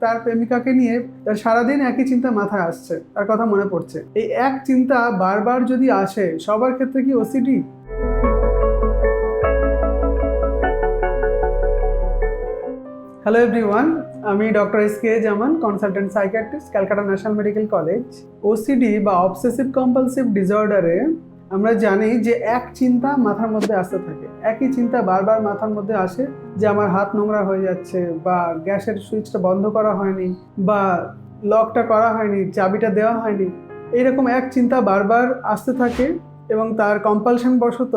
তার প্রেমিকাকে নিয়ে তার সারাদিন একই চিন্তা মাথায় আসছে, তার কথা মনে পড়ছে। এই এক চিন্তা বারবার যদি আসে, সবার ক্ষেত্রে কি ওসিডি হ্যালো এভরিওয়ান আমি doctor S K Zaman consultant psychiatrist Calcutta national medical college OCD বা অবসেসিভ কম্পালসিভ ডিসঅর্ডারে আমরা জানি যে এক চিন্তা মাথার মধ্যে আসতে থাকে। একই চিন্তা বারবার মাথার মধ্যে আসে যে আমার হাত নোংরা হয়ে যাচ্ছে বা গ্যাসের সুইচটা বন্ধ করা হয়নি বা লকটা করা হয়নি, চাবিটা দেওয়া হয়নি। এইরকম এক চিন্তা বারবার আসতে থাকে এবং তার কম্পালশন বশত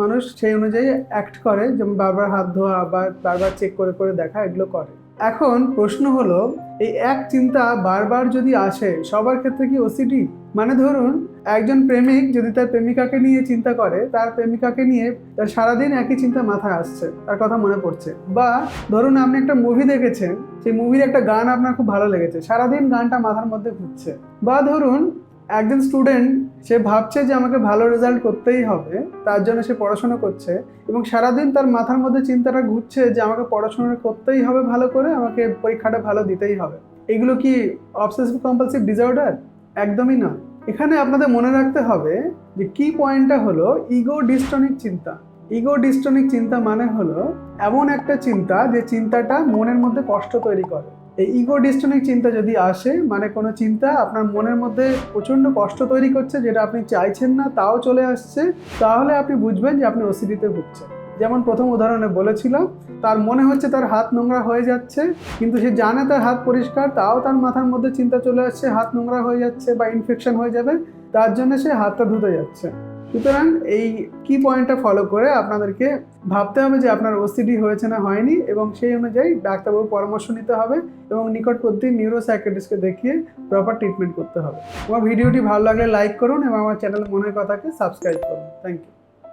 মানুষ সেই অনুযায়ী অ্যাক্ট করে, যেমন বারবার হাত ধোয়া বা বারবার চেক করে করে দেখা, এগুলো করে। এখন প্রশ্ন হলো, এই এক চিন্তা বারবার যদি আসে, সবার ক্ষেত্রে কি ওসিডি মানে ধরুন, একজন প্রেমিক যদি তার প্রেমিকাকে নিয়ে চিন্তা করে, তার প্রেমিকাকে নিয়ে তার সারাদিন একই চিন্তা মাথায় আসছে, তার কথা মনে পড়ছে। বা ধরুন আপনি একটা মুভি দেখেছেন, সেই মুভির একটা গান আপনার খুব ভালো লেগেছে, সারাদিন গানটা মাথার মধ্যে ঘুরছে। বা ধরুন একজন স্টুডেন্ট সে ভাবছে যে আমাকে ভালো রেজাল্ট করতেই হবে, তার জন্য সে পড়াশোনা করছে এবং সারাদিন তার মাথার মধ্যে চিন্তাটা ঘুরছে যে আমাকে পড়াশোনা করতেই হবে ভালো করে, আমাকে পরীক্ষাটা ভালো দিতেই হবে। এগুলো কি অবসেসিভ কম্পালসিভ ডিসঅর্ডার একদমই না। এখানে আপনাদের মনে রাখতে হবে যে কি পয়েন্টটা হলো? ইগো ডিস্টনিক চিন্তা। ইগো ডিস্টনিক চিন্তা মানে হলো এমন একটা চিন্তা যে চিন্তাটা মনের মধ্যে কষ্ট তৈরি করে। এই ইগো ডিস্টনিক চিন্তা যদি আসে মানে কোনো চিন্তা আপনার মনের মধ্যে প্রচণ্ড কষ্ট তৈরি করছে, যেটা আপনি চাইছেন না, তাও চলে আসছে, তাহলে আপনি বুঝবেন যে আপনি ওসিডিতে ভুগছেন। যেমন প্রথম উদাহরণে বলেছিলাম, তার মনে হচ্ছে তার হাত নোংরা হয়ে যাচ্ছে, কিন্তু সে জানে তার হাত পরিষ্কার, তাও তার মাথার মধ্যে চিন্তা চলে আসছে, হাত নোংরা হয়ে যাচ্ছে বা ইনফেকশন হয়ে যাবে, তার জন্য সে হাতটা ধুতে যাচ্ছে। সুতরাং এই কি পয়েন্টটা ফলো করে আপনাদেরকে ভাবতে হবে যে আপনার ওসিডি হয়েছে না হয়নি এবং সেই অনুযায়ী ডাক্তারবাবু পরামর্শ নিতে হবে এবং নিকটবর্তী নিউরোসাইকেটিস্টকে দেখিয়ে প্রপার ট্রিটমেন্ট করতে হবে। আমার ভিডিওটি ভালো লাগলে লাইক করুন এবং আমার চ্যানেল মনের কথাকে সাবস্ক্রাইব করুন। Thank you